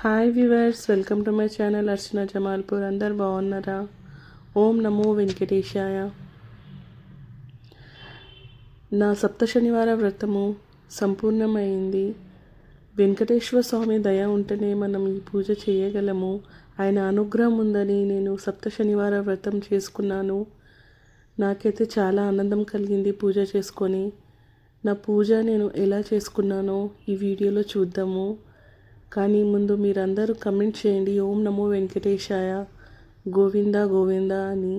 Hi viewers welcome to my channel Archana Jamalpur అందరు బాగున్నారా ఓం నమో వెంకటేశాయ నా సప్త శనివార వ్రతము సంపూర్ణమైంది. వెంకటేశ్వర స్వామి దయ ఉంటేనే మనం ఈ పూజ చేయగలము. ఆయన అనుగ్రహం ఉందని నేను సప్త శనివార వ్రతం చేసుకున్నాను. నాకైతే చాలా ఆనందం కలిగింది పూజ చేసుకొని. నా పూజ నేను ఎలా చేసుకున్నానో ఈ వీడియోలో చూద్దాము. కానీ ముందు మీరందరూ కమెంట్ చేయండి. ఓం నమో వెంకటేశాయ గోవింద గోవింద అని.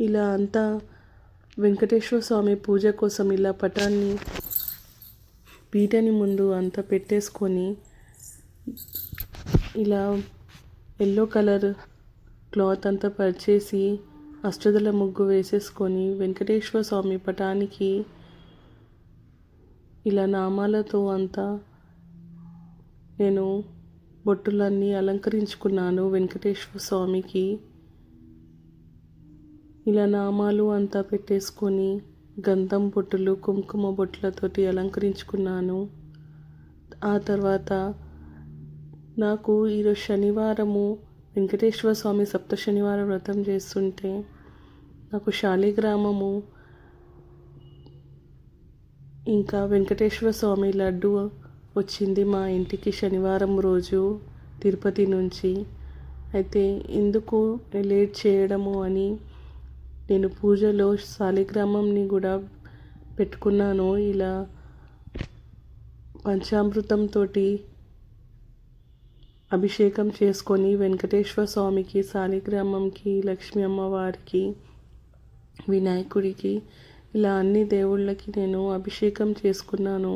ఇలా అంతా వెంకటేశ్వర స్వామి పూజ కోసం ఇలా పటాన్ని పీటని ముందు అంతా పెట్టేసుకొని ఇలా ఎల్లో కలర్ క్లాత్ అంతా పరిచేసి అష్టదల ముగ్గు వేసేసుకొని వెంకటేశ్వర స్వామి పటానికి ఇలా నామాలతో అంతా నేను బొట్టులన్నీ అలంకరించుకున్నాను వెంకటేశ్వర స్వామికి. ఇలా నామాలు అంతా పెట్టేసుకొని గంధం బొట్టులు కుంకుమ బొట్టులతోటి అలంకరించుకున్నాను. ఆ తర్వాత నాకు ఈరోజు శనివారము వెంకటేశ్వర స్వామి సప్త శనివారం వ్రతం చేస్తుంటే నాకు శాలిగ్రామము ఇంకా వెంకటేశ్వర స్వామి లడ్డు వచ్చింది మా ఇంటికి శనివారం రోజు తిరుపతి నుంచి. అయితే ఎందుకు లేట్ చేయడము అని నేను పూజలో శాలిగ్రామంని కూడా పెట్టుకున్నాను. ఇలా పంచామృతంతో అభిషేకం చేసుకొని వెంకటేశ్వర స్వామికి శాలిగ్రామంకి లక్ష్మీ అమ్మవారికి వినాయకుడికి ఇలా అన్ని దేవుళ్ళకి నేను అభిషేకం చేసుకున్నాను.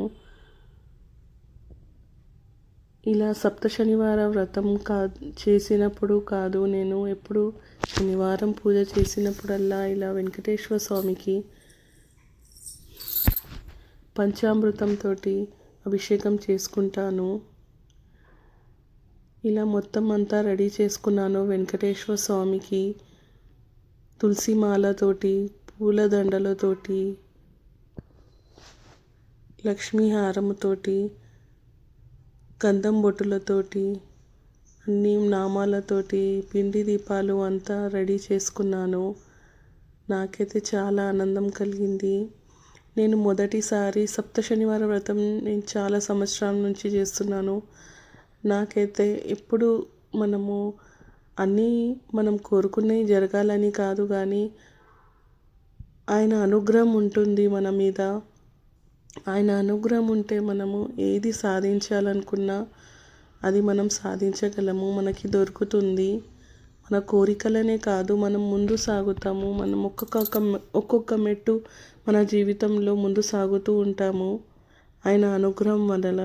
ఇలా సప్త శనివార వ్రతం కా చేసినప్పుడు కాదు నేను ఎప్పుడు శనివారం పూజ చేసినప్పుడల్లా ఇలా వెంకటేశ్వర స్వామికి పంచామృతంతో అభిషేకం చేసుకుంటాను. ఇలా మొత్తం అంతా రెడీ చేసుకున్నాను. వెంకటేశ్వర స్వామికి తులసిమాలతోటి పూలదండలతోటి లక్ష్మీ హారముతోటి గంధం బొట్టులతోటి అన్ని నామాలతోటి పిండి దీపాలు అంతా రెడీ చేసుకున్నాను. నాకైతే చాలా ఆనందం కలిగింది. నేను మొదటిసారి సప్త శనివార వ్రతం నేను చాలా సంవత్సరాల నుంచి చేస్తున్నాను. నాకైతే ఎప్పుడు మనము అన్నీ మనం కోరుకునే జరగాలని కాదు కానీ ఆయన అనుగ్రహం ఉంటుంది మన మీద. ఆయన అనుగ్రహం ఉంటే మనము ఏది సాధించాలనుకున్నా అది మనం సాధించగలము. మనకి దొరుకుతుంది. మన కోరికలనే కాదు మనం ముందు సాగుతాము. మనం ఒక్కొక్క ఒక్కొక్క మెట్టు మన జీవితంలో ముందు సాగుతూ ఉంటాము. ఆయన అనుగ్రహం వలన.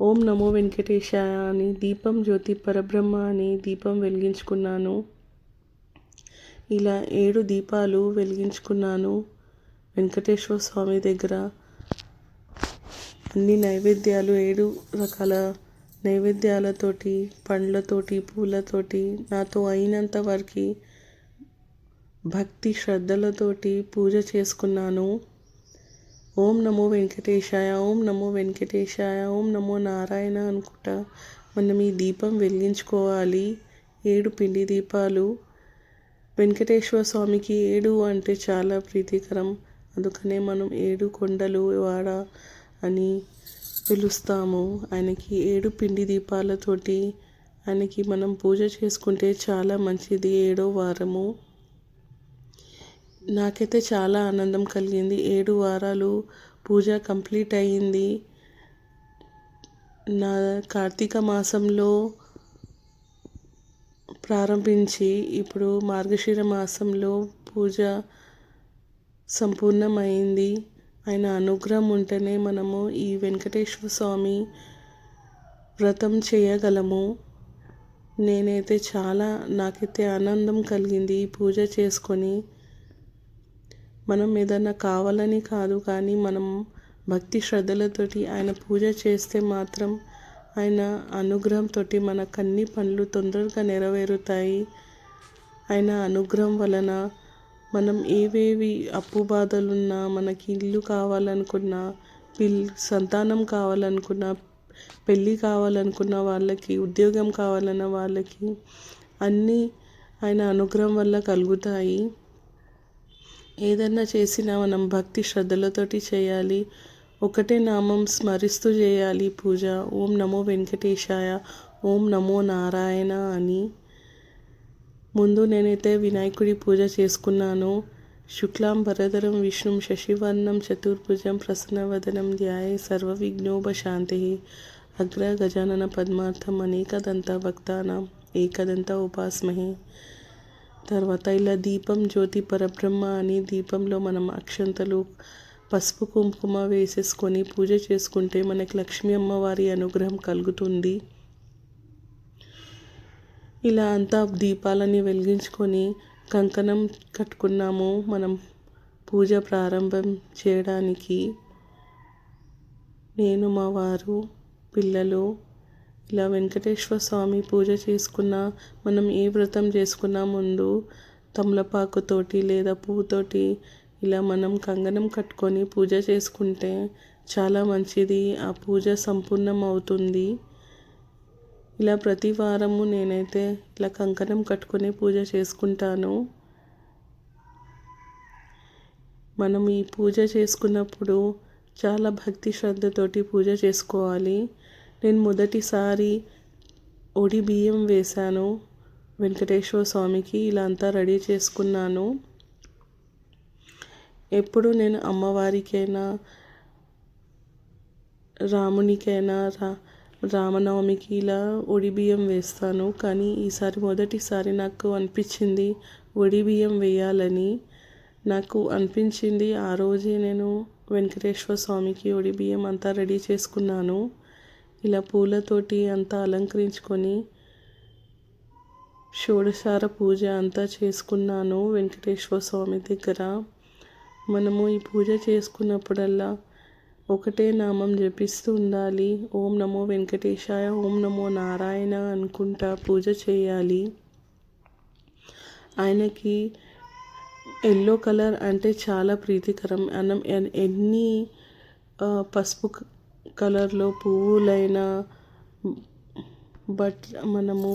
ఓం నమో వెంకటేశాయ అని దీపం జ్యోతి పరబ్రహ్మ అని దీపం వెలిగించుకున్నాను. ఇలా ఏడు దీపాలు వెలిగించుకున్నాను. వెంకటేశ్వర స్వామి దగ్గర అన్ని నైవేద్యాలు ఏడు రకాల నైవేద్యాలతోటి పండ్లతోటి పూలతోటి నాతో అయినంత వరకు భక్తి శ్రద్ధలతోటి పూజ చేసుకున్నాను. ఓం నమో వెంకటేశాయ ఓం నమో వెంకటేశాయ ఓం నమో నారాయణ అనుకుంటా మనం ఈ దీపం వెలిగించుకోవాలి. ఏడు పిండి దీపాలు. వెంకటేశ్వర స్వామికి ఏడు అంటే చాలా ప్రీతికరం. అందుకనే మనం ఏడు కొండలు వాడ అని పిలుస్తాము. ఆయనకి ఏడు పిండి దీపాలతోటి ఆయనకి మనం పూజ చేసుకుంటే చాలా మంచిది. ఏడో వారము. నాకైతే చాలా ఆనందం కలిగింది. ఏడు వారాలు పూజ కంప్లీట్ అయ్యింది నా కార్తీక మాసంలో ప్రారంభించి ఇప్పుడు మార్గశిర మాసంలో పూజ సంపూర్ణమైంది. ఆయన అనుగ్రహం ఉంటేనే మనము ఈ వెంకటేశ్వర స్వామి వ్రతం చేయగలము. నేనైతే చాలా నాకైతే ఆనందం కలిగింది ఈ పూజ చేసుకొని. మనం ఏదన్నా కావాలని కాదు కానీ మనం భక్తి శ్రద్ధలతోటి ఆయన పూజ చేస్తే మాత్రం ఆయన అనుగ్రహంతో మన కన్ని పనులు తొందరగా నెరవేరుతాయి. ఆయన అనుగ్రహం వలన మనం ఏవేవి అప్పు బాధలున్నా మనకి ఇల్లు కావాలనుకున్నా పిల్ సంతానం కావాలనుకున్నా పెళ్ళి కావాలనుకున్న వాళ్ళకి ఉద్యోగం కావాలన్న వాళ్ళకి అన్నీ ఆయన అనుగ్రహం వల్ల కలుగుతాయి. ఏదన్నా చేసినా మనం భక్తి శ్రద్ధలతోటి చేయాలి. ఒకటే నామం స్మరిస్తూ చేయాలి పూజ. ఓం నమో వెంకటేశాయ. ఓం నమో నారాయణ అని. ముందు నేనైతే వినాయకుడి పూజ చేసుకున్నాను. శుక్లాం వరదరం విష్ణుం శశివర్ణం చతుర్భుజం ప్రసన్నవదనం ధ్యాయ సర్వ సర్వవిఘ్నోపశాంతి అగ్ర గజానన పద్మార్థం అనేకదంత భక్తానం ఏకదంత ఉపాస్మహే. తర్వాత ఇలా దీపం జ్యోతి పరబ్రహ్మ అని దీపంలో మనం అక్షంతలు పసుపు కుంకుమ వేసేసుకొని పూజ చేసుకుంటే మనకి లక్ష్మీ అమ్మవారి అనుగ్రహం కలుగుతుంది. ఇలా అంతా దీపాలని వెలిగించుకొని కంకణం కట్టుకున్నాము. మనం పూజ ప్రారంభం చేయడానికి నేను మా వారు పిల్లలు ఇలా వెంకటేశ్వర స్వామి పూజ చేసుకున్న మనం ఏ వ్రతం చేసుకున్నా ముందు తమలపాకుతోటి లేదా పువ్వుతోటి ఇలా మనం కంగనం కట్టుకొని పూజ చేసుకుంటే చాలా మంచిది. ఆ పూజ సంపూర్ణం అవుతుంది ఇలా ప్రతి వారము నేనైతే ఇలా కంకణం కట్టుకొని పూజ చేసుకుంటాను. మనం ఈ పూజ చేసుకున్నప్పుడు చాలా భక్తి శ్రద్ధతోటి పూజ చేసుకోవాలి. నేను మొదటిసారి ఒడి బియ్యం వేశాను. వెంకటేశ్వర స్వామికి ఇలా అంతా రెడీ చేసుకున్నాను. ఎప్పుడు నేను అమ్మవారికైనా రామునికైనా రా రామనవమికి ఇలా ఒడి బియ్యం వేస్తాను కానీ ఈసారి మొదటిసారి నాకు అనిపించింది ఒడి బియ్యం వేయాలని. నాకు అనిపించింది ఆ రోజే నేను వెంకటేశ్వర స్వామికి ఒడి బియ్యం అంతా రెడీ చేసుకున్నాను. ఇలా పూలతోటి అంతా అలంకరించుకొని షోడశార పూజ అంతా చేసుకున్నాను వెంకటేశ్వర స్వామి దగ్గర. మనము ఈ పూజ చేసుకున్నప్పుడల్లా ఒకటే నామం జపిస్తూ ఉండాలి. ఓం నమో వెంకటేశాయ ఓం నమో నారాయణ అనుకుంటా పూజ చేయాలి. ఆయనకి ఎల్లో కలర్ అంటే చాలా ప్రీతికరం. అన్నం ఎన్ని పసుపు కలర్లో పువ్వులైనా బట్ మనము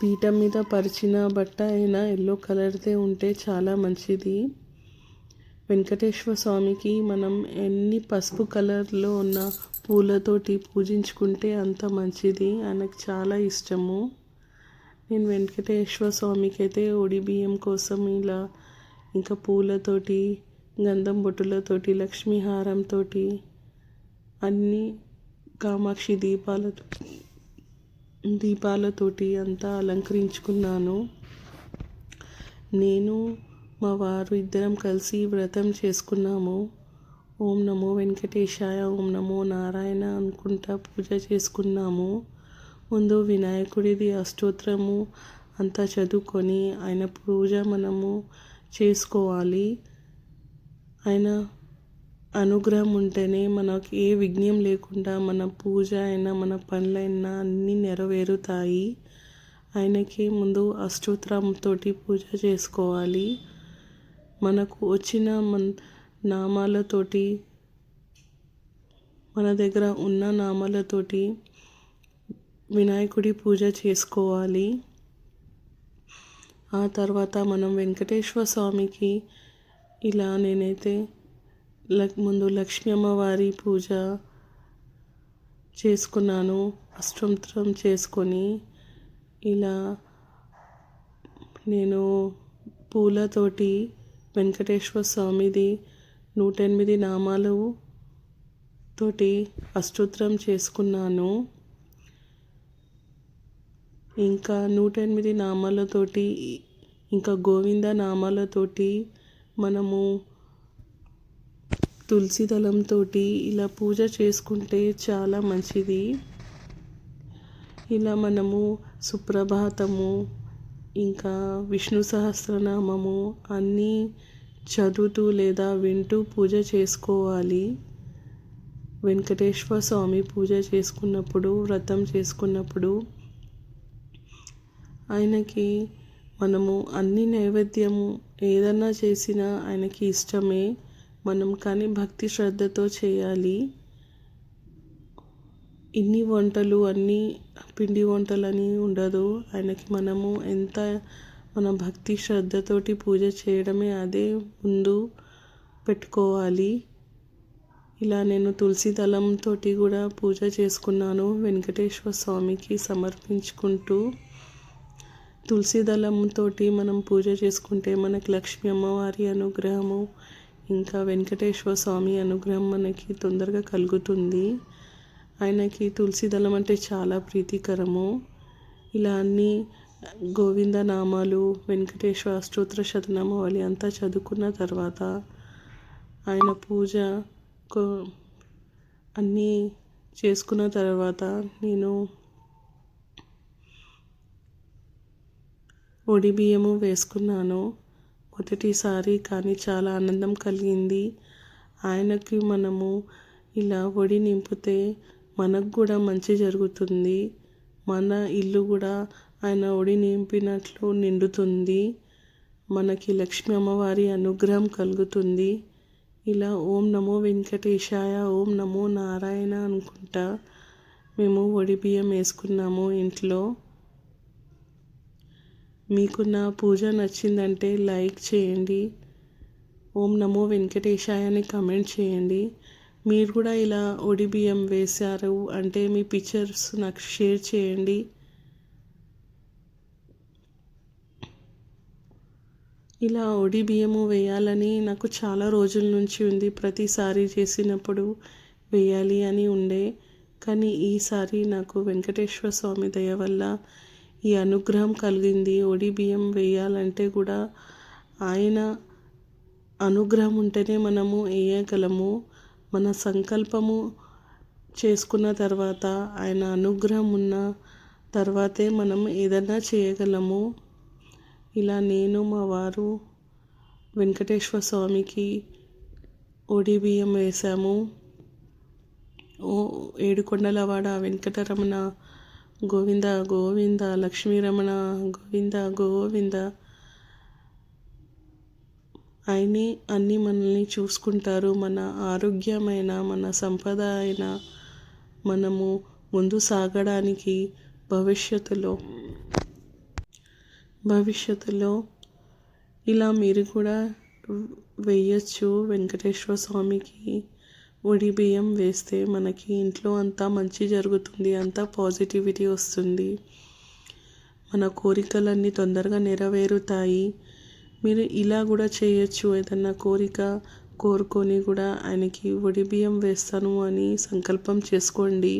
పీఠం మీద పరిచిన బట్ట అయినా ఎల్లో కలర్దే ఉంటే చాలా మంచిది. వెంకటేశ్వర స్వామికి మనం ఎన్ని పసుపు కలర్లో ఉన్న పూలతోటి పూజించుకుంటే అంత మంచిది. ఆయనకు చాలా ఇష్టము. నేను వెంకటేశ్వర స్వామికి అయితే ఒడి బియ్యం కోసం ఇలా ఇంకా పూలతోటి గంధం బొట్టులతోటి లక్ష్మీహారంతో అన్ని కామాక్షి దీపాలతో దీపాలతోటి అంతా అలంకరించుకున్నాను. నేను మా వారు ఇద్దరం కలిసి వ్రతం చేసుకున్నాము. ఓం నమో వెంకటేశాయ ఓం నమో నారాయణ అనుకుంటా పూజ చేసుకున్నాము. ముందు వినాయకుడిది అష్టోత్తరము అంతా చదువుకొని ఆయన పూజ మనము చేసుకోవాలి. ఆయన అనుగ్రహం ఉంటేనే మనకి ఏ విఘ్నం లేకుండా మన పూజ అయినా మన పనులైనా అన్నీ నెరవేరుతాయి. ఆయనకి ముందు అష్టోత్తరంతో పూజ చేసుకోవాలి. మనకు వచ్చిన మన్ నామాలతోటి మన దగ్గర ఉన్న నామాలతోటి వినాయకుడి పూజ చేసుకోవాలి. ఆ తర్వాత మనం వెంకటేశ్వర స్వామికి ఇలా నేనైతే ముందు లక్ష్మీ అమ్మవారి పూజ చేసుకున్నాను. అష్టోత్తరం చేసుకొని ఇలా నేను పూలతోటి వెంకటేశ్వర స్వామిది నూట ఎనిమిది నామాలు తోటి అష్టోత్తరం చేసుకున్నాను. ఇంకా నూట ఎనిమిది నామాలతోటి ఇంకా గోవింద నామాలతోటి మనము తులసి దళంతో ఇలా పూజ చేసుకుంటే చాలా మంచిది. ఇలా మనము సుప్రభాతము ఇంకా విష్ణు సహస్రనామము అన్నీ చదువుతూ లేదా వింటూ పూజ చేసుకోవాలి. వెంకటేశ్వర స్వామి పూజ చేసుకున్నప్పుడు వ్రతం చేసుకున్నప్పుడు ఆయనకి మనము అన్ని నైవేద్యము ఏదన్నా చేసినా ఆయనకి ఇష్టమే. మనం కానీ భక్తి శ్రద్ధతో చేయాలి. ఇన్ని వంటలు అన్నీ పిండి వంటలని ఉండదు. ఆయనకి మనము ఎంత మన భక్తి శ్రద్ధతోటి పూజ చేయడమే అదే ముందు పెట్టుకోవాలి. ఇలా నేను తులసి దళంతో కూడా పూజ చేసుకున్నాను. వెంకటేశ్వర స్వామికి సమర్పించుకుంటూ తులసి దళంతో మనం పూజ చేసుకుంటే మనకి లక్ష్మీ అమ్మవారి అనుగ్రహము ఇంకా వెంకటేశ్వర స్వామి అనుగ్రహం మనకి తొందరగా కలుగుతుంది. ఆయనకి తులసి దళం అంటే చాలా ప్రీతికరము. ఇలా అన్ని గోవింద నామాలు వెంకటేశ్వర స్తోత్ర శతనామావళి అంతా చదువుకున్న తర్వాత ఆయన పూజ అన్నీ చేసుకున్న తర్వాత నేను ఒడి బియ్యము వేసుకున్నాను. మొదటిసారి కానీ చాలా ఆనందం కలిగింది. ఆయనకి మనము ఇలా ఒడి నింపితే మనకు కూడా మంచి జరుగుతుంది. మన ఇల్లు కూడా ఆయన ఒడి నింపినట్లు నిండుతుంది. మనకి లక్ష్మీ అమ్మవారి అనుగ్రహం కలుగుతుంది. ఇలా ఓం నమో వెంకటేశాయ ఓం నమో నారాయణ అనుకుంటా మేము ఒడి బియ్యం వేసుకున్నాము ఇంట్లో. మీకు నా పూజ నచ్చిందంటే లైక్ చేయండి. ఓం నమో వెంకటేశాయ అని కమెంట్ చేయండి. మీరు కూడా ఇలా ఒడి బియ్యం వేశారు అంటే మీ పిక్చర్స్ నాకు షేర్ చేయండి. ఇలా ఒడి బియ్యము వేయాలని నాకు చాలా రోజుల నుంచి ఉంది. ప్రతిసారి చేసినప్పుడు వేయాలి అని ఉండే. కానీ ఈసారి నాకు వెంకటేశ్వర స్వామి దయ వల్ల ఈ అనుగ్రహం కలిగింది. ఒడి బియ్యం వేయాలంటే కూడా ఆయన అనుగ్రహం ఉంటేనే మనము వేయగలము. మన సంకల్పము చేసుకున్న తర్వాత ఆయన అనుగ్రహం ఉన్న తర్వాతే మనం ఏదైనా చేయగలము. ఇలా నేను మా వారు వెంకటేశ్వర స్వామికి ఒడి బియ్యం వేసాము. ఓ ఏడుకొండలవాడ వెంకటరమణ గోవింద గోవింద లక్ష్మీరమణ గోవింద గోవింద ఆయనే అన్నీ మనల్ని చూసుకుంటారు. మన ఆరోగ్యమైన మన సంపద అయిన మనము ముందు సాగడానికి భవిష్యత్తులో భవిష్యత్తులో ఇలా మీరు కూడా వేయచ్చు. వెంకటేశ్వర స్వామికి ఒడి బియ్యం వేస్తే మనకి ఇంట్లో అంతా మంచి జరుగుతుంది. అంతా పాజిటివిటీ వస్తుంది. మన కోరికలన్నీ తొందరగా నెరవేరుతాయి. మీరు ఇలా కూడా చేయొచ్చు. ఏదన్నా కోరిక కోరుకొని కూడా ఆయనకి ఒడి బియ్యం వేస్తాను అని సంకల్పం చేసుకోండి.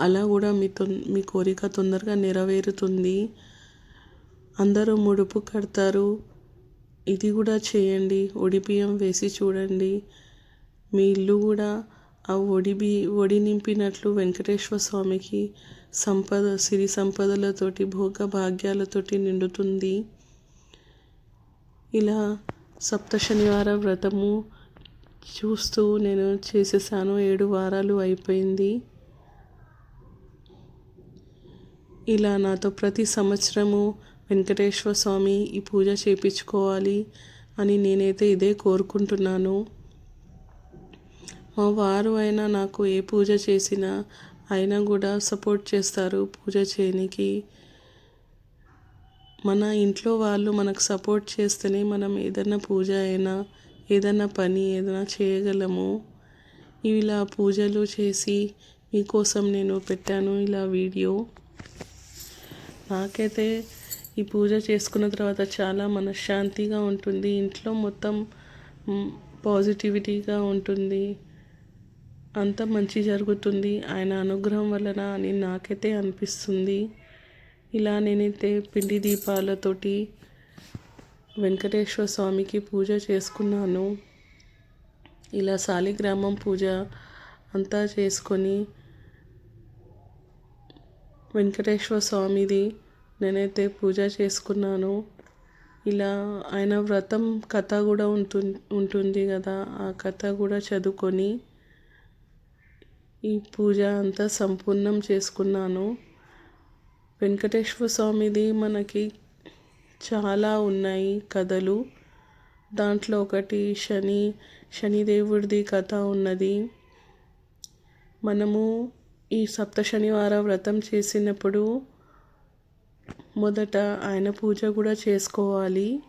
అలా కూడా మీ తొ మీ కోరిక తొందరగా నెరవేరుతుంది. అందరూ ముడుపు కడతారు. ఇది కూడా చేయండి. ఒడి బియ్యం వేసి చూడండి. మీ ఇల్లు కూడా ఆ ఒడి బి ఒడి నింపినట్లు వెంకటేశ్వర స్వామికి సంపద సిరి సంపదలతోటి భోగ భాగ్యాలతోటి నిండుతుంది. ఇలా సప్త శనివార వ్రతము చూస్తూ నేను చేసేసాను. ఏడు వారాలు అయిపోయింది. ఇలా నాతో ప్రతి సంవత్సరము వెంకటేశ్వర స్వామి ఈ పూజ చేయించుకోవాలి అని నేనైతే ఇదే కోరుకుంటున్నాను. మా వారు అయినా నాకు ఏ పూజ చేసినా అయినా కూడా సపోర్ట్ చేస్తారు పూజ చేయనికి. మన ఇంట్లో వాళ్ళు మనకు సపోర్ట్ చేస్తేనే మనం ఏదైనా పూజ అయినా ఏదైనా పని ఏదైనా చేయగలము. ఇలా పూజలు చేసి మీకోసం నేను పెట్టాను ఇలా వీడియో. నాకైతే ఈ పూజ చేసుకున్న తర్వాత చాలా మనశ్శాంతిగా ఉంటుంది. ఇంట్లో మొత్తం పాజిటివిటీగా ఉంటుంది. అంత మంచి జరుగుతుంది. ఆయన అనుగ్రహం వలన అని నాకైతే అనిపిస్తుంది. ఇలా నేనైతే పిండి దీపాలతోటి వెంకటేశ్వర స్వామికి పూజ చేసుకున్నాను. ఇలా శాలిగ్రామం పూజ అంతా చేసుకొని వెంకటేశ్వర స్వామిది నేనైతే పూజ చేసుకున్నాను. ఇలా ఆయన వ్రతం కథ కూడా ఉంటుంది ఉంటుంది కదా ఆ కథ కూడా చదువుకొని ఈ పూజ అంతా సంపూర్ణం చేసుకున్నాను. వెంకటేశ్వర స్వామిది మనకి చాలా ఉన్నాయి కథలు. దాంట్లో ఒకటి శని శనిదేవుడిది కథ ఉన్నది. మనము ఈ సప్త శనివార వ్రతం చేసినప్పుడు మొదట ఆయన పూజ కూడా చేసుకోవాలి.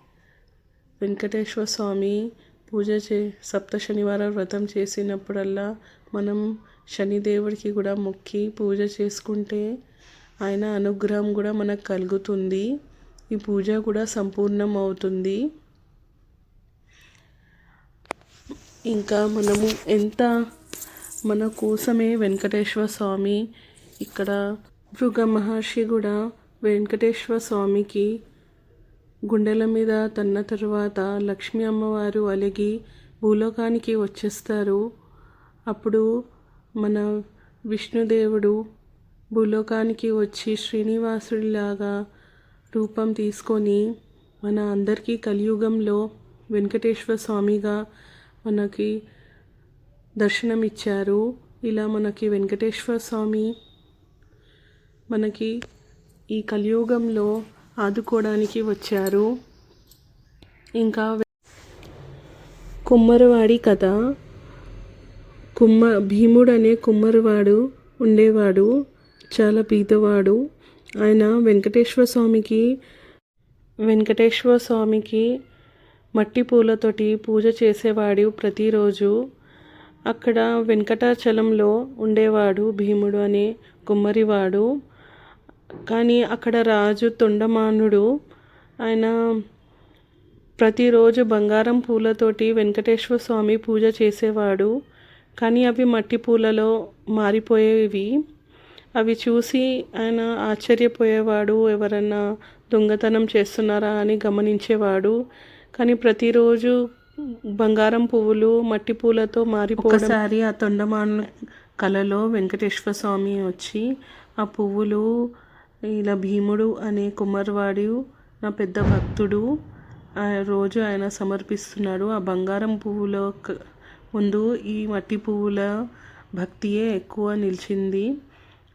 వెంకటేశ్వర స్వామి పూజ చే సప్త శనివార వ్రతం చేసినప్పుడల్లా మనం శనిదేవుడికి కూడా మొక్కి పూజ చేసుకుంటే ఆయన అనుగ్రహం కూడా మనకు కలుగుతుంది. ఈ పూజ కూడా సంపూర్ణం అవుతుంది ఇంకా మనము ఎంత మన కోసమే వెంకటేశ్వర స్వామి ఇక్కడ భృగ మహర్షి కూడా వెంకటేశ్వర స్వామికి గుండెల మీద తన్న తర్వాత లక్ష్మీ అమ్మవారు అలిగి భూలోకానికి వచ్చేస్తారు. అప్పుడు మన విష్ణుదేవుడు భూలోకానికి వచ్చి శ్రీనివాసుడిలాగా రూపం తీసుకొని మన అందరికీ కలియుగంలో వెంకటేశ్వర స్వామిగా మనకి దర్శనం ఇచ్చారు. ఇలా మనకి వెంకటేశ్వర స్వామి మనకి ఈ కలియుగంలో ఆదుకోవడానికి వచ్చారు. ఇంకా కుమ్మరివాడి కథ. కుమ్మ భీముడు అనే కుమ్మరివాడు ఉండేవాడు. చాలా పీతవాడు. ఆయన వెంకటేశ్వర స్వామికి వెంకటేశ్వర స్వామికి మట్టి పూలతోటి పూజ చేసేవాడు ప్రతిరోజు. అక్కడ వెంకటాచలంలో ఉండేవాడు భీముడు అనే కుమ్మరివాడు. కానీ అక్కడ రాజు తొండమానుడు. ఆయన ప్రతిరోజు బంగారం పూలతోటి వెంకటేశ్వర స్వామి పూజ చేసేవాడు. కానీ అవి మట్టి పూలలో మారిపోయేవి. అవి చూసి ఆయన ఆశ్చర్యపోయేవాడు ఎవరన్నా దొంగతనం చేస్తున్నారా అని గమనించేవాడు. కానీ ప్రతిరోజు బంగారం పువ్వులు మట్టి పూలతో మారిపోసారి ఆ తొండమాన్ కలలో వెంకటేశ్వర స్వామి వచ్చి ఆ పువ్వులు ఇలా భీముడు అనే కుమ్మరివాడు నా పెద్ద భక్తుడు రోజు ఆయన సమర్పిస్తున్నాడు. ఆ బంగారం పువ్వుల ముందు ఈ మట్టి పువ్వుల భక్తియే ఎక్కువ నిలిచింది.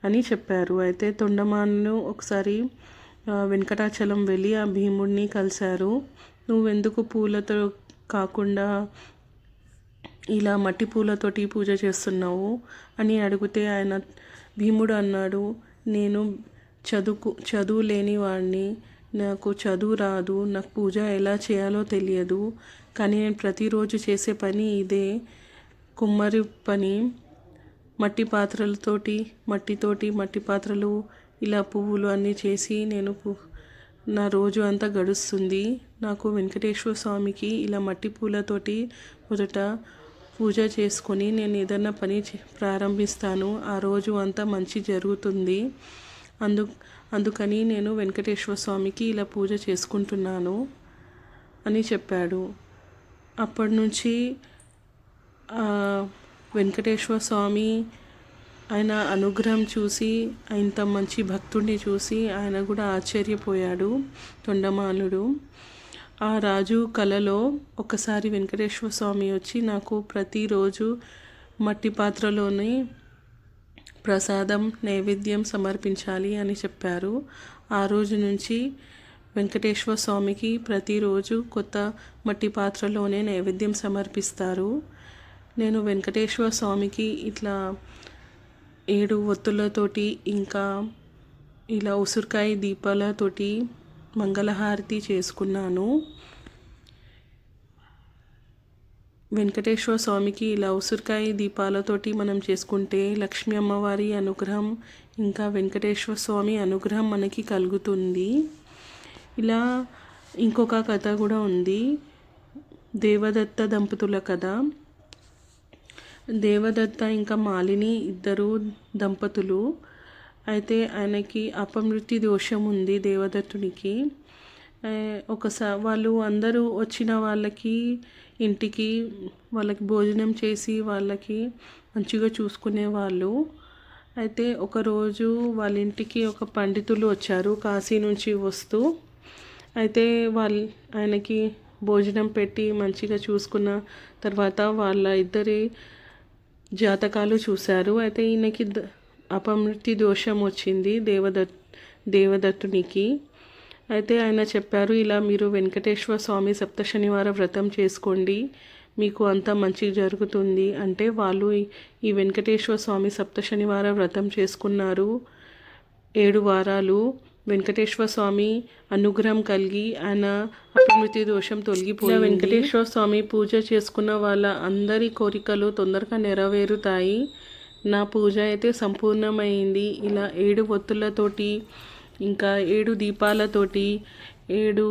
అని చెప్పారు. అయితే తొండమాను ఒకసారి వెంకటాచలం వెళ్ళి ఆ భీముడిని కలిశారు. నువ్వెందుకు పూలతో కాకుండా ఇలా మట్టి పూలతోటి పూజ చేస్తున్నావు? అని అడిగితే ఆయన భీముడు అన్నాడు నేను చదువుకు చదువు లేని వాడిని నాకు చదువు రాదు నాకు పూజ ఎలా చేయాలో తెలియదు. కానీ నేను ప్రతిరోజు చేసే పని ఇదే. కుమ్మరి పని. మట్టి పాత్రలతోటి మట్టితోటి మట్టి పాత్రలు ఇలా పువ్వులు అన్నీ చేసి నేను నా రోజు అంతా గడుస్తుంది. నాకు వెంకటేశ్వర స్వామికి ఇలా మట్టి పూలతోటి మొదట పూజ చేసుకొని నేను ఏదైనా పని ప్రారంభిస్తాను. ఆ రోజు అంతా మంచి జరుగుతుంది. అందు అందుకని నేను వెంకటేశ్వర స్వామికి ఇలా పూజ చేసుకుంటున్నాను అని చెప్పాడు. అప్పటి నుంచి వెంకటేశ్వర స్వామి ఆయన అనుగ్రహం చూసి ఇంత మంచి భక్తుడిని చూసి ఆయన కూడా ఆశ్చర్యపోయాడు తొండమానుడు. ఆ రాజు కలలో ఒకసారి వెంకటేశ్వర స్వామి వచ్చి నాకు ప్రతిరోజు మట్టి పాత్రలోని ప్రసాదం నైవేద్యం సమర్పించాలి అని చెప్పారు. ఆ రోజు నుంచి వెంకటేశ్వర స్వామికి ప్రతిరోజు కొత్త మట్టి పాత్రలోనే నైవేద్యం సమర్పిస్తారు. నేను వెంకటేశ్వర స్వామికి ఇట్లా ఏడు ఒత్తులతోటి ఇంకా ఇలా ఉసిరికాయ దీపాలతోటి మంగళహారతి చేసుకున్నాను. వెంకటేశ్వర స్వామికి ఇలా ఉసిరికాయ దీపాలతోటి మనం చేసుకుంటే లక్ష్మీ అమ్మవారి అనుగ్రహం ఇంకా వెంకటేశ్వర స్వామి అనుగ్రహం మనకి కలుగుతుంది. ఇలా ఇంకొక కథ కూడా ఉంది. దేవదత్త దంపతుల కథ. దేవదత్త ఇంకా మాలిని ఇద్దరు దంపతులు. అయితే ఆయనకి అపమృతి దోషం ఉంది దేవదత్తునికి. ఒకసారి వాళ్ళు అందరూ వచ్చిన వాళ్ళకి ఇంటికి వాళ్ళకి భోజనం చేసి వాళ్ళకి మంచిగా చూసుకునే వాళ్ళు. అయితే ఒకరోజు వాళ్ళ ఇంటికి ఒక పండితులు వచ్చారు కాశీ నుంచి వస్తూ. అయితే వాళ్ళ ఆయనకి భోజనం పెట్టి మంచిగా చూసుకున్న తర్వాత వాళ్ళ ఇద్దరి జాతకాలు చూశారు. అయితే ఈయనకి అపమృతి దోషం వచ్చింది దేవదత్ దేవదత్తునికి. అయితే ఆయన చెప్పారు ఇలా మీరు వెంకటేశ్వర స్వామి సప్త శనివార వ్రతం చేసుకోండి. మీకు అంత మంచి జరుగుతుంది. అంటే వాళ్ళు ఈ వెంకటేశ్వర స్వామి సప్త శనివార వ్రతం చేసుకున్నారు. ఏడు వారాలు వెంకటేశ్వర స్వామి అనుగ్రహం కలిగి ఆయన అపమృతి దోషం తొలగిపోయి వెంకటేశ్వర స్వామి పూజ చేసుకున్న వాళ్ళ అందరి కోరికలు తొందరగా నెరవేరుతాయి. నా పూజ అయితే సంపూర్ణమైంది. ఇలా ఏడు ఒత్తులతోటి ఇంకా ఏడు దీపాలతోటి ఏడు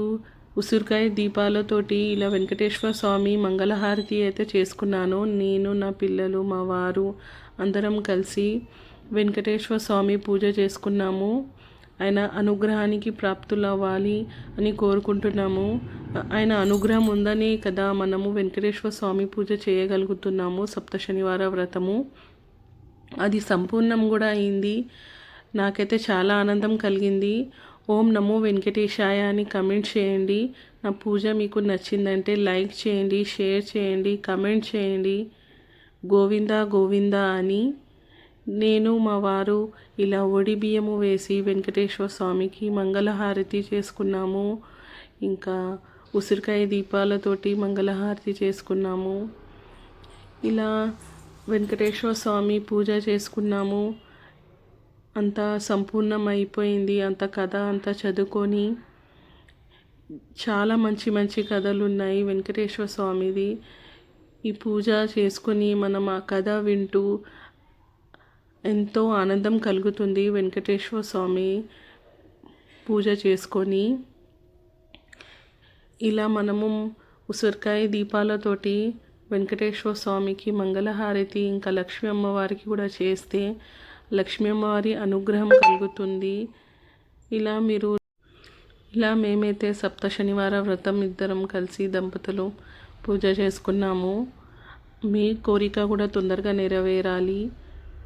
ఉసిరికాయ దీపాలతోటి ఇలా వెంకటేశ్వర స్వామి మంగళహారతి అయితే చేసుకున్నాను. నేను నా పిల్లలు మా వారు అందరం కలిసి వెంకటేశ్వర స్వామి పూజ చేసుకున్నాము. ఆయన అనుగ్రహానికి ప్రాప్తులవ్వాలి అని కోరుకుంటున్నాము. ఆయన అనుగ్రహం ఉందనే కదా మనము వెంకటేశ్వర స్వామి పూజ చేయగలుగుతున్నాము సప్త శనివార వ్రతము. అది సంపూర్ణం కూడా అయింది. నాకైతే చాలా ఆనందం కలిగింది. ఓం నమో వెంకటేశాయ అని కమెంట్ చేయండి. నా పూజ మీకు నచ్చిందంటే లైక్ చేయండి షేర్ చేయండి కమెంట్ చేయండి. గోవిందా గోవిందా అని. నేను మా వారు ఇలా ఒడి బియ్యము వేసి వెంకటేశ్వర స్వామికి మంగళహారతి చేసుకున్నాము. ఇంకా ఉసిరికాయ దీపాలతోటి మంగళహారతి చేసుకున్నాము. ఇలా వెంకటేశ్వర స్వామి పూజ చేసుకున్నాము. అంతా సంపూర్ణం అయిపోయింది అంత కథ అంతా చదువుకొని చాలా మంచి మంచి కథలు ఉన్నాయి వెంకటేశ్వర స్వామిది. ఈ పూజ చేసుకొని మనం ఆ కథ వింటూ ఎంతో ఆనందం కలుగుతుంది వెంకటేశ్వర స్వామి పూజ చేసుకొని. ఇలా మనము ఉసిరికాయ దీపాలతోటి వెంకటేశ్వర స్వామికి మంగళహారతి ఇంకా లక్ష్మీ అమ్మవారికి కూడా చేస్తే లక్ష్మీ అమ్మవారి అనుగ్రహం కలుగుతుంది. ఇలా మీరు ఇలా మేమైతే సప్త శనివార వ్రతం ఇద్దరం కలిసి దంపతులు పూజ చేసుకున్నాము. మీ కోరిక కూడా తొందరగా నెరవేరాలి.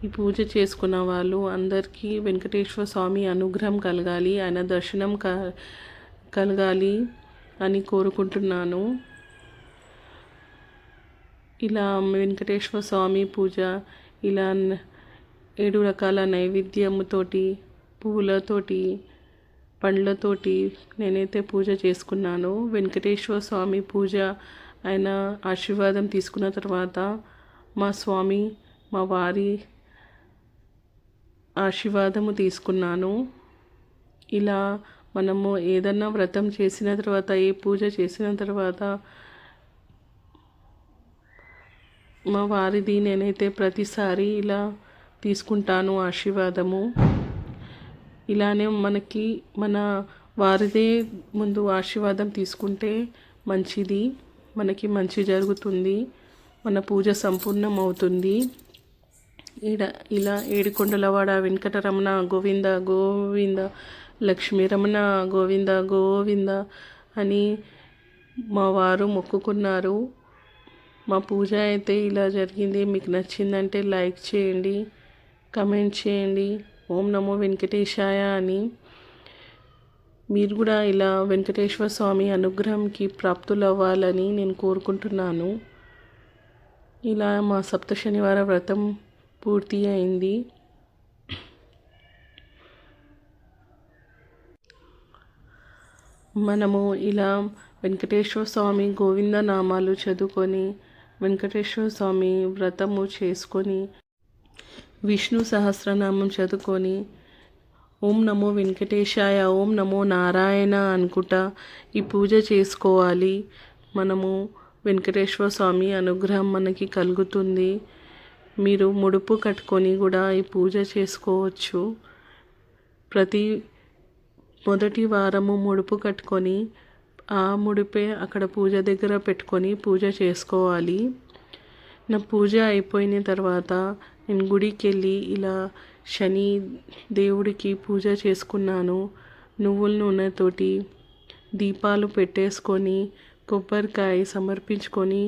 ఈ పూజ చేసుకున్న వాళ్ళు అందరికీ వెంకటేశ్వర స్వామి అనుగ్రహం కలగాలి ఆయన దర్శనం క కలగాలి అని కోరుకుంటున్నాను. ఇలా వెంకటేశ్వర స్వామి పూజ ఇలా ఏడు రకాల నైవేద్యముతోటి పువ్వులతోటి పండ్లతోటి నేనైతే పూజ చేసుకున్నాను. వెంకటేశ్వర స్వామి పూజ ఆయన ఆశీర్వాదం తీసుకున్న తర్వాత మా స్వామి మా వారి ఆశీర్వాదము తీసుకున్నాను. ఇలా మనము ఏదన్నా వ్రతం చేసిన తర్వాత ఏ పూజ చేసిన తర్వాత మా వారిది నేనైతే ప్రతిసారి ఇలా తీసుకుంటాను ఆశీర్వాదము. ఇలానే మనకి మన వారిదే ముందు ఆశీర్వాదం తీసుకుంటే మంచిది. మనకి మంచి జరుగుతుంది. మన పూజ సంపూర్ణం అవుతుంది ఈడ ఇలా ఏడుకొండలవాడ వెంకటరమణ గోవింద గోవింద లక్ష్మీరమణ గోవింద గోవింద అని మా వారు మొక్కుకున్నారు. మా పూజ అయితే ఇలా జరిగింది. మీకు నచ్చిందంటే లైక్ చేయండి కమెంట్ చేయండి. ఓం నమో వెంకటేశాయ అని. మీరు కూడా ఇలా వెంకటేశ్వర స్వామి అనుగ్రహంకి ప్రాప్తులు అవ్వాలని నేను కోరుకుంటున్నాను. ఇలా మా సప్త శనివార వ్రతం పూర్తి అయింది. మనము ఇలా వెంకటేశ్వర స్వామి గోవింద నామాలు చదువుకొని వెంకటేశ్వర స్వామి వ్రతము చేసుకొని విష్ణు సహస్రనామం చదువుకొని ఓం నమో వెంకటేశాయ ఓం నమో నారాయణ అనుకుంటా ఈ పూజ చేసుకోవాలి. మనము వెంకటేశ్వర స్వామి అనుగ్రహం మనకి కలుగుతుంది. మీరు ముడుపు కట్టుకొని కూడా ఈ పూజ చేసుకోవచ్చు. ప్రతి మొదటి వారము ముడుపు కట్టుకొని ఆ ముడిపే అక్కడ పూజ దగ్గర పెట్టుకొని పూజ చేసుకోవాలి. నా పూజ అయిపోయిన తర్వాత నేను గుడికి వెళ్ళి ఇలా శని దేవుడికి పూజ చేసుకున్నాను. నువ్వుల నూనెతోటి దీపాలు పెట్టేసుకొని కొబ్బరికాయ సమర్పించుకొని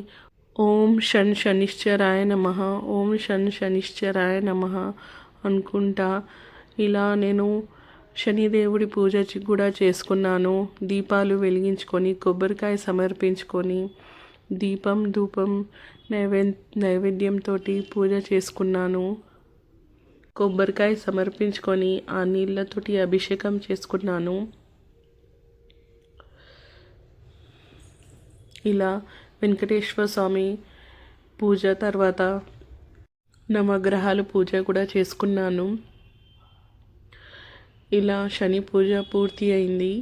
ఓం షన్ శనిశ్చరాయ నమ ఓం షన్ శనిశ్చరాయ నమ అనుకుంటా. ఇలా నేను శనిదేవుడి పూజ కూడా చేసుకున్నాను. దీపాలు వెలిగించుకొని కొబ్బరికాయ సమర్పించుకొని దీపం ధూపం నైవే నైవేద్యంతో పూజ చేసుకున్నాను. కొబ్బరికాయ సమర్పించుకొని ఆ నీళ్ళతోటి అభిషేకం చేసుకున్నాను. ఇలా వెంకటేశ్వర స్వామి పూజ తర్వాత నవగ్రహాలు పూజ కూడా చేసుకున్నాను. ఇలా శని పూజ పూర్తి అయింది.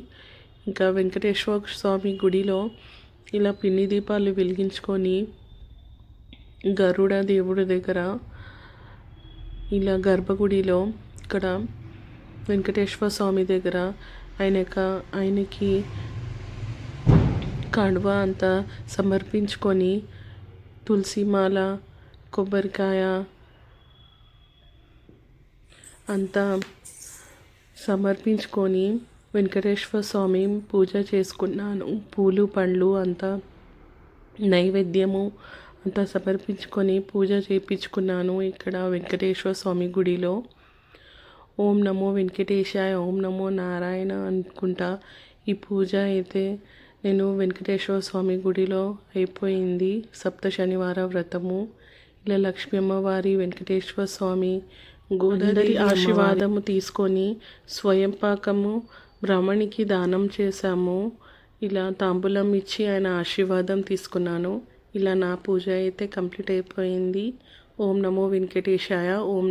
ఇంకా వెంకటేశ్వర స్వామి గుడిలో ఇలా పిన్ని దీపాలు వెలిగించుకొని గరుడ దేవుడి దగ్గర ఇలా గర్భగుడిలో ఇక్కడ వెంకటేశ్వర స్వామి దగ్గర ఆయన యొక్క ఆయనకి కడువ అంతా సమర్పించుకొని తులసిమాల కొబ్బరికాయ అంతా సమర్పించుకొని వెంకటేశ్వర స్వామి పూజ చేసుకున్నాను. పూలు పండ్లు అంతా నైవేద్యము అంతా సమర్పించుకొని పూజ చేయించుకున్నాను ఇక్కడ వెంకటేశ్వర స్వామి గుడిలో. ఓం నమో వెంకటేశాయ ఓం నమో నారాయణ అనుకుంటా ఈ పూజ అయితే నేను వెంకటేశ్వర స్వామి గుడిలో అయిపోయింది సప్త శనివార వ్రతము. ఇలా లక్ష్మీ అమ్మవారి వెంకటేశ్వర స్వామి గోదావరి ఆశీర్వాదము తీసుకొని స్వయం పాకము బ్రాహ్మణికి దానం చేశాము. ఇలా తాంబూలం ఇచ్చి ఆయన ఆశీర్వాదం తీసుకున్నాను. ఇలా నా పూజ అయితే కంప్లీట్ అయిపోయింది. ఓం నమో వెంకటేశాయ ఓం నమో